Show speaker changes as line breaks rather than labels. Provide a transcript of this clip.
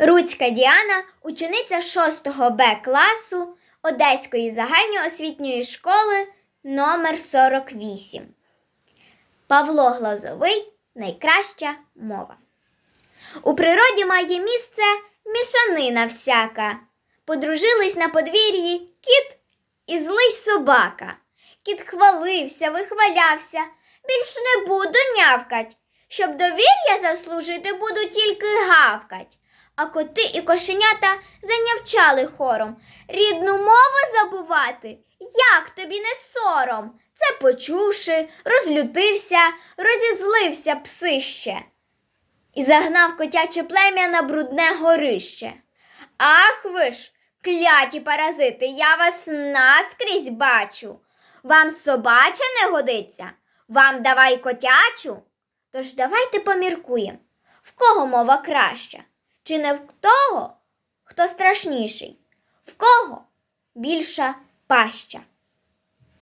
Руцька Діана, учениця 6 Б класу Одеської загальноосвітньої школи номер 48. Павло Глазовий найкраща мова. У природі має місце мішанина всяка. Подружились на подвір'ї кіт і злий собака. Кіт хвалився, вихвалявся, більш не буду нявкать. Щоб довір'я заслужити, буду тільки гавкать. А коти і кошенята занявчали хором. Рідну мову забувати, як тобі не сором. Це почувши, розлютився, розізлився псище і загнав котяче плем'я на брудне горище. Ах ви ж, кляті паразити, я вас наскрізь бачу. Вам собача не годиться, вам давай котячу. Тож давайте поміркуємо, в кого мова краща, чи не в того, хто страшніший, в кого більша паща.